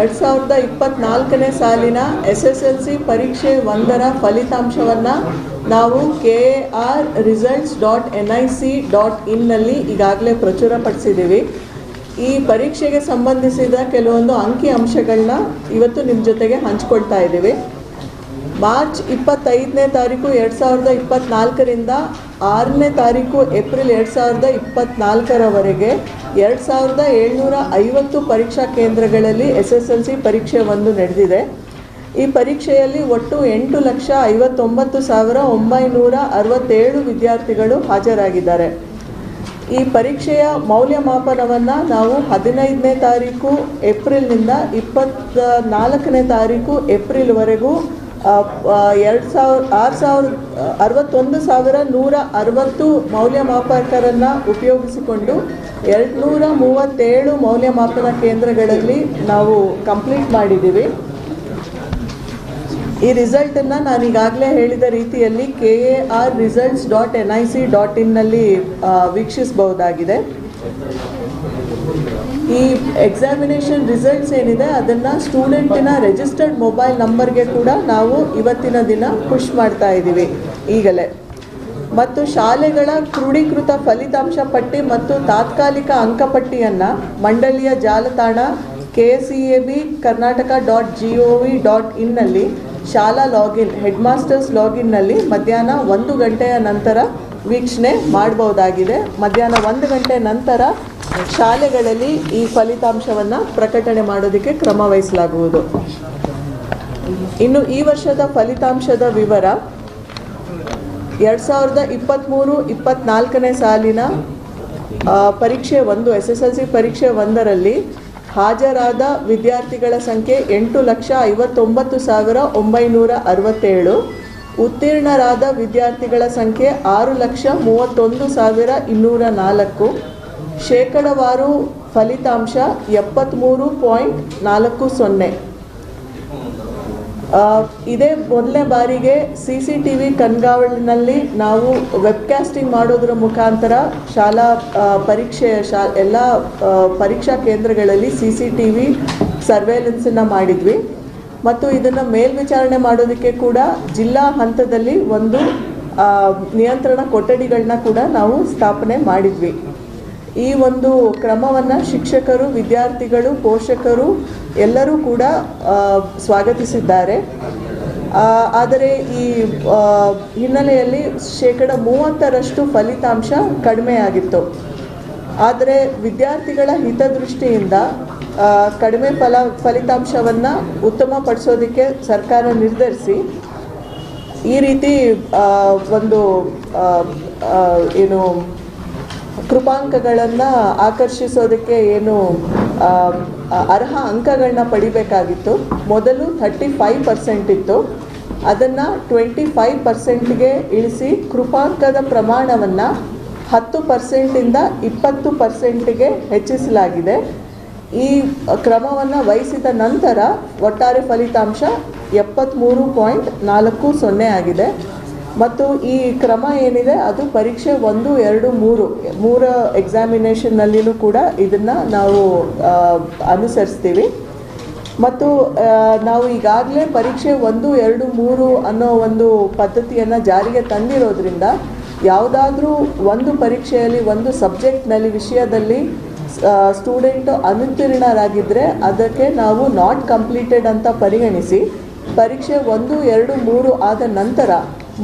ಎರಡು ಸಾವಿರದ ಇಪ್ಪತ್ನಾಲ್ಕನೇ ಸಾಲಿನ ಎಸ್ ಎಸ್ ಎಲ್ ಸಿ ಪರೀಕ್ಷೆ ಒಂದರ ಫಲಿತಾಂಶವನ್ನು ನಾವು K R results dot N I C dot ಇನ್ನಲ್ಲಿ ಈಗಾಗಲೇ ಪ್ರಚುರಪಡಿಸಿದ್ದೀವಿ. ಈ ಪರೀಕ್ಷೆಗೆ ಸಂಬಂಧಿಸಿದ ಕೆಲವೊಂದು ಅಂಕಿ ಅಂಶಗಳನ್ನ ಇವತ್ತು ನಿಮ್ಮ ಜೊತೆಗೆ ಹಂಚ್ಕೊಳ್ತಾ ಇದ್ದೀವಿ. ಮಾರ್ಚ್ ಇಪ್ಪತ್ತೈದನೇ ತಾರೀಕು ಎರಡು ಸಾವಿರದ ಇಪ್ಪತ್ತ್ನಾಲ್ಕರಿಂದ ಆರನೇ ತಾರೀಕು ಏಪ್ರಿಲ್ ಎರಡು ಸಾವಿರದ ಇಪ್ಪತ್ತ್ನಾಲ್ಕರವರೆಗೆ ಎರಡು ಸಾವಿರದ ಏಳ್ನೂರ ಐವತ್ತು ಪರೀಕ್ಷಾ ಕೇಂದ್ರಗಳಲ್ಲಿ ಎಸ್ ಎಸ್ ಎಲ್ ಸಿ ಪರೀಕ್ಷೆ ಒಂದು ನಡೆದಿದೆ. ಈ ಪರೀಕ್ಷೆಯಲ್ಲಿ ಒಟ್ಟು ಎಂಟು ಲಕ್ಷ ಐವತ್ತೊಂಬತ್ತು ಸಾವಿರ ಒಂಬೈನೂರ ಅರವತ್ತೇಳು ವಿದ್ಯಾರ್ಥಿಗಳು ಹಾಜರಾಗಿದ್ದಾರೆ. ಈ ಪರೀಕ್ಷೆಯ ಮೌಲ್ಯಮಾಪನವನ್ನು ನಾವು ಹದಿನೈದನೇ ತಾರೀಕು ಏಪ್ರಿಲ್ನಿಂದ ಇಪ್ಪತ್ತ ನಾಲ್ಕನೇ ತಾರೀಕು ಏಪ್ರಿಲ್ವರೆಗೂ ಎರಡು ಸಾವಿರ, ಆರು ಸಾವಿರ, ಅರವತ್ತೊಂದು ಸಾವಿರ ನೂರ ಅರವತ್ತು ಮೌಲ್ಯಮಾಪಕರನ್ನು ಉಪಯೋಗಿಸಿಕೊಂಡು ಎರಡುನೂರ ಮೂವತ್ತೇಳು ಮೌಲ್ಯಮಾಪನ ಕೇಂದ್ರಗಳಲ್ಲಿ ನಾವು ಕಂಪ್ಲೀಟ್ ಮಾಡಿದ್ದೀವಿ. ಈ ರಿಸಲ್ಟನ್ನು ನಾನು ಈಗಾಗಲೇ ಹೇಳಿದ ರೀತಿಯಲ್ಲಿ K A R results dot N I C dot ಇನ್ನಲ್ಲಿ ವೀಕ್ಷಿಸಬಹುದಾಗಿದೆ. ಈ ಎಕ್ಸಾಮಿನೇಷನ್ ರಿಸಲ್ಟ್ಸ್ ಏನಿದೆ, ಅದನ್ನು ಸ್ಟೂಡೆಂಟಿನ ರಿಜಿಸ್ಟರ್ಡ್ ಮೊಬೈಲ್ ನಂಬರ್ಗೆ ಕೂಡ ನಾವು ಇವತ್ತಿನ ದಿನ ಪುಷ್ ಮಾಡ್ತಾ ಇದ್ದೀವಿ, ಈಗಲೇ. ಮತ್ತು ಶಾಲೆಗಳ ಕ್ರೋಢೀಕೃತ ಫಲಿತಾಂಶ ಪಟ್ಟಿ ಮತ್ತು ತಾತ್ಕಾಲಿಕ ಅಂಕಪಟ್ಟಿಯನ್ನು ಮಂಡಳಿಯ ಜಾಲತಾಣ K C A B Karnataka dot G O V dot ಇನ್ನಲ್ಲಿ ಶಾಲಾ ಲಾಗಿನ್ ಹೆಡ್ ಮಾಸ್ಟರ್ಸ್ ಲಾಗಿನ್ನಲ್ಲಿ ಮಧ್ಯಾಹ್ನ ಒಂದು ಗಂಟೆಯ ನಂತರ ವೀಕ್ಷಣೆ ಮಾಡಬಹುದಾಗಿದೆ ಮಧ್ಯಾಹ್ನ ಒಂದು ಗಂಟೆ ನಂತರ ಶಾಲೆಗಳಲ್ಲಿ ಈ ಫಲಿತಾಂಶವನ್ನು ಪ್ರಕಟಣೆ ಮಾಡೋದಕ್ಕೆ ಕ್ರಮ ವಹಿಸಲಾಗುವುದು. ಇನ್ನು ಈ ವರ್ಷದ ಫಲಿತಾಂಶದ ವಿವರ, ಎರಡು ಸಾವಿರದ ಇಪ್ಪತ್ತ್ಮೂರು ಇಪ್ಪತ್ತ್ನಾಲ್ಕನೇ ಸಾಲಿನ ಪರೀಕ್ಷೆ ಒಂದು, ಎಸ್ ಎಸ್ ಎಲ್ ಸಿ ಪರೀಕ್ಷೆ ಒಂದರಲ್ಲಿ ಹಾಜರಾದ ವಿದ್ಯಾರ್ಥಿಗಳ ಸಂಖ್ಯೆ ಎಂಟು ಲಕ್ಷ ಐವತ್ತೊಂಬತ್ತು ಸಾವಿರ ಒಂಬೈನೂರ ಅರವತ್ತೇಳು, ಉತ್ತೀರ್ಣರಾದ ವಿದ್ಯಾರ್ಥಿಗಳ ಸಂಖ್ಯೆ ಆರು ಲಕ್ಷ ಮೂವತ್ತೊಂದು ಸಾವಿರ ಇನ್ನೂರ ನಾಲ್ಕು ಶೇಕಡವಾರು ಫಲಿತಾಂಶ ಎಪ್ಪತ್ತ್ಮೂರು ಪಾಯಿಂಟ್ ನಾಲ್ಕು ಸೊನ್ನೆ. ಇದೇ ಮೊದಲನೇ ಬಾರಿಗೆ ಸಿ ಸಿ ಟಿ ವಿ ಕಣ್ಗಾವಲಿನಲ್ಲಿ ನಾವು ವೆಬ್ಕಾಸ್ಟಿಂಗ್ ಮಾಡೋದ್ರ ಮುಖಾಂತರ ಶಾಲಾ ಪರೀಕ್ಷೆ, ಶಾ, ಎಲ್ಲ ಪರೀಕ್ಷಾ ಕೇಂದ್ರಗಳಲ್ಲಿ ಸಿ ಸಿ ಟಿ ವಿ ಸರ್ವೇಲೆನ್ಸನ್ನು ಮಾಡಿದ್ವಿ. ಮತ್ತು ಇದನ್ನು ಮೇಲ್ವಿಚಾರಣೆ ಮಾಡೋದಕ್ಕೆ ಕೂಡ ಜಿಲ್ಲಾ ಹಂತದಲ್ಲಿ ಒಂದು ನಿಯಂತ್ರಣ ಕೊಠಡಿಗಳನ್ನ ಕೂಡ ನಾವು ಸ್ಥಾಪನೆ ಮಾಡಿದ್ವಿ. ಈ ಒಂದು ಕ್ರಮವನ್ನು ಶಿಕ್ಷಕರು, ವಿದ್ಯಾರ್ಥಿಗಳು, ಪೋಷಕರು ಎಲ್ಲರೂ ಕೂಡ ಸ್ವಾಗತಿಸಿದ್ದಾರೆ. ಆದರೆ ಈ ಹಿನ್ನೆಲೆಯಲ್ಲಿ ಶೇಕಡ ಮೂವತ್ತರಷ್ಟು ಫಲಿತಾಂಶ ಕಡಿಮೆಯಾಗಿತ್ತು. ಆದರೆ ವಿದ್ಯಾರ್ಥಿಗಳ ಹಿತದೃಷ್ಟಿಯಿಂದ ಕಡಿಮೆ ಫಲ, ಫಲಿತಾಂಶವನ್ನು ಉತ್ತಮಪಡಿಸೋದಕ್ಕೆ ಸರ್ಕಾರ ನಿರ್ಧರಿಸಿ, ಈ ರೀತಿ ಒಂದು ಏನು ಕೃಪಾಂಕಗಳನ್ನು ಆಕರ್ಷಿಸೋದಕ್ಕೆ ಏನು ಅರ್ಹ ಅಂಕಗಳನ್ನ ಪಡಿಬೇಕಾಗಿತ್ತು. ಮೊದಲು ಥರ್ಟಿ ಫೈವ್ ಪರ್ಸೆಂಟ್ ಇತ್ತು. ಅದನ್ನು ಟ್ವೆಂಟಿ ಫೈವ್ ಪರ್ಸೆಂಟ್ಗೆ ಇಳಿಸಿ ಕೃಪಾಂಕದ ಪ್ರಮಾಣವನ್ನು ಹತ್ತು ಪರ್ಸೆಂಟಿಂದ ಇಪ್ಪತ್ತು ಪರ್ಸೆಂಟಿಗೆ ಹೆಚ್ಚಿಸಲಾಗಿದೆ. ಈ ಕ್ರಮವನ್ನು ವಹಿಸಿದ ನಂತರ ಒಟ್ಟಾರೆ ಫಲಿತಾಂಶ ಎಪ್ಪತ್ತ್ಮೂರು ಪಾಯಿಂಟ್ ನಾಲ್ಕು ಸೊನ್ನೆ ಆಗಿದೆ. ಮತ್ತು ಈ ಕ್ರಮ ಏನಿದೆ, ಅದು ಪರೀಕ್ಷೆ ಒಂದು, ಎರಡು, ಮೂರು, ಮೂರ ಎಕ್ಸಾಮಿನೇಷನ್ನಲ್ಲಿಯೂ ಕೂಡ ಇದನ್ನು ನಾವು ಅನುಸರಿಸ್ತೀವಿ. ಮತ್ತು ನಾವು ಈಗಾಗಲೇ ಪರೀಕ್ಷೆ ಒಂದು, ಎರಡು, ಮೂರು ಅನ್ನೋ ಒಂದು ಪದ್ಧತಿಯನ್ನು ಜಾರಿಗೆ ತಂದಿರೋದ್ರಿಂದ ಯಾವುದಾದ್ರೂ ಒಂದು ಪರೀಕ್ಷೆಯಲ್ಲಿ ಒಂದು ಸಬ್ಜೆಕ್ಟ್ನಲ್ಲಿ ವಿಷಯದಲ್ಲಿ ಸ್ಟೂಡೆಂಟ್ ಅನುತ್ತೀರ್ಣರಾಗಿದ್ದರೆ ಅದಕ್ಕೆ ನಾವು ನಾಟ್ ಕಂಪ್ಲೀಟೆಡ್ ಅಂತ ಪರಿಗಣಿಸಿ, ಪರೀಕ್ಷೆ ಒಂದು, ಎರಡು, ಮೂರು ಆದ ನಂತರ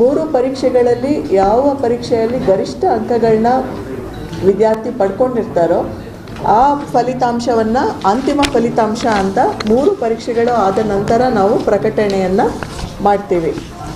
ಮೂರು ಪರೀಕ್ಷೆಗಳಲ್ಲಿ ಯಾವ ಪರೀಕ್ಷೆಯಲ್ಲಿ ಗರಿಷ್ಠ ಅಂಕಗಳನ್ನ ವಿದ್ಯಾರ್ಥಿ ಪಡ್ಕೊಂಡಿರ್ತಾರೋ ಆ ಫಲಿತಾಂಶವನ್ನು, ಅಂತಿಮ ಫಲಿತಾಂಶ ಅಂತ ಮೂರು ಪರೀಕ್ಷೆಗಳು ಆದ ನಂತರ ನಾವು ಪ್ರಕಟಣೆಯನ್ನು ಮಾಡ್ತೀವಿ.